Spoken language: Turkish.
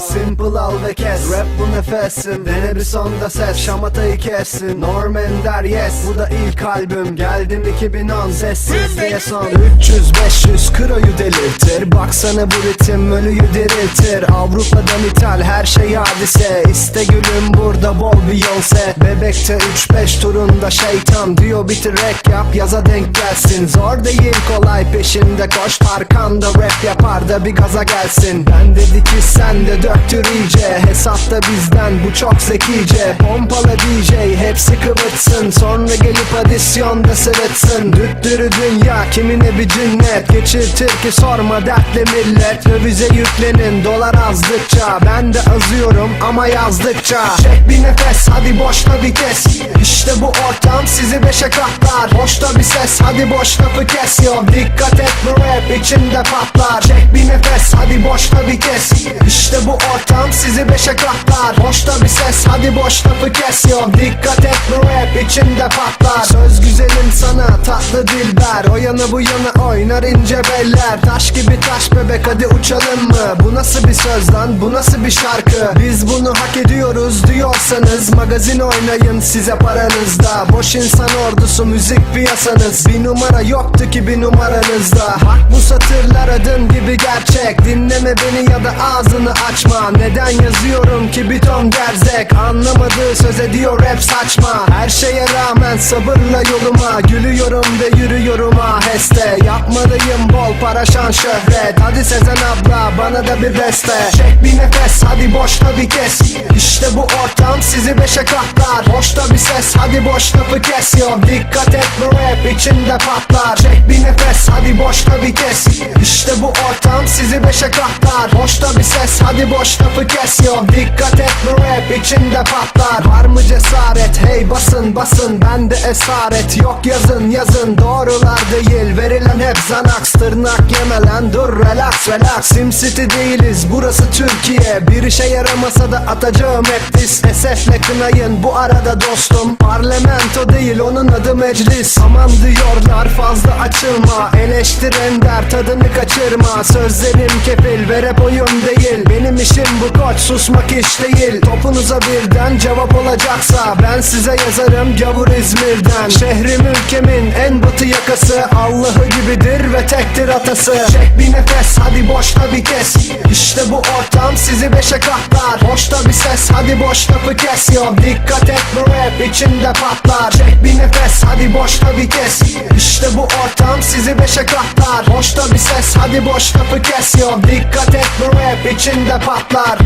Simple al ve kes. Rap bu nefesin Dene bir sonda ses. Şamatayı kessin. Norm Ender yes. Bu da ilk albüm. Geldim 2010 Sessiz diye son. 300-500 kroyu delirtir. Baksana bu ritim ölüyü diriltir. Avrupa'dan ithal her şey hadise. İste gülüm burada bol bir yol set. Bebekte 3-5 turunda şeytan. Diyor bitir rap yap yaza denk gelsin. Zor değil kolay peşinde koş. Arkanda rap yapar da bir gaza gelsin. Ben dedi ki sen de döktür iyice. Hesapta bizden bu çok zekice. Pompala DJ hepsi kıvıtsın. Sonra gelip adisyonda sırıtsın Düttürü dünya kimine bir cinnet? Geçirtir ki sorma dertli millet. Dövize yüklenin dolar azdıkça. Ben de azıyorum ama yazdıkça. Çek bir nefes hadi boşta vites İşte bu ortam sizi beşe katlar. Boşta bir ses hadi boş lafı kes. Yo Dikkat et bu rap içinde patlar. Çek bir nefes hadi boşta vites İşte bu ortam sizi beşe katlar. Boşta bir ses hadi boş lafı kes. Yo Dikkat et bu rap içinde patlar. Söz güzelim sana tatlı dilber. O yana bu yana oynar ince beller. Taş gibi taş bebek hadi uçalım mı? Bu nasıl bir söz lan? Bu nasıl bir şarkı? Biz bunu hak ediyoruz diyorsanız Magazin oynayın size paranızda. Boş insan ordusu müzik piyasanız. Bir numara yoktu ki bir numaranızda. Hak bu satırlar adın gibi gerçek. Dinleme beni ya da ağzını açma. Neden yazıyorum ki bir ton gerzek? Anlamadığı söz ediyor rap saçma. Her şeye rağmen sabırla yoluma. Gülüyorum ve yürüyorum aheste. Yapmalıyım bol para şan şöhret. Hadi Sezen abla bana da bir beste bir nefes hadi boşta bir kes. İşte bu ortam sizi beşe katlar. Boşta bir ses hadi boş lafı kes. Yo Dikkat et bu rap içinde patlar. Çek bir nefes hadi boşta bir kes. İşte bu ortam sizi beşe katlar. Boşta bir ses hadi boş lafı kes. Yo Dikkat et bu rap içinde patlar. Var mı cesaret? Hey basın basın. Bende esaret. Yok yazın yazın. Doğrular değil verilen hep zanaks Tırnak yemelen dur relax relax. Sim City değiliz burası Türkiye. Bir işe yaramasa da atacağım hep diss Esefle kınayın bu arada dostum. Parlamento değil onun adı meclis. Aman diyorlar fazla açılma. Eleştir ender tadını kaçırma. Sözlerim kefil ve rap oyun değil. Benim işim bu koç susmak iş değil. Topunuza birden cevap olacaksa Ben size yazarım gavur İzmir'den. Şehrim ülkemin en batı yakası. Allah'ı gibidir ve tektir atası. Çek bir nefes hadi boşta bir kes. İşte bu ortam sizi beşe katlar. Boşta bir ses hadi boş lafı kes yo Dikkat et bu rap içinde patlar. Çek bir nefes hadi boşta bir kes. İşte bu ortam sizi beşe katlar. Boşta bir ses hadi boş lafı kes yo Dikkat et bu rap içinde patlar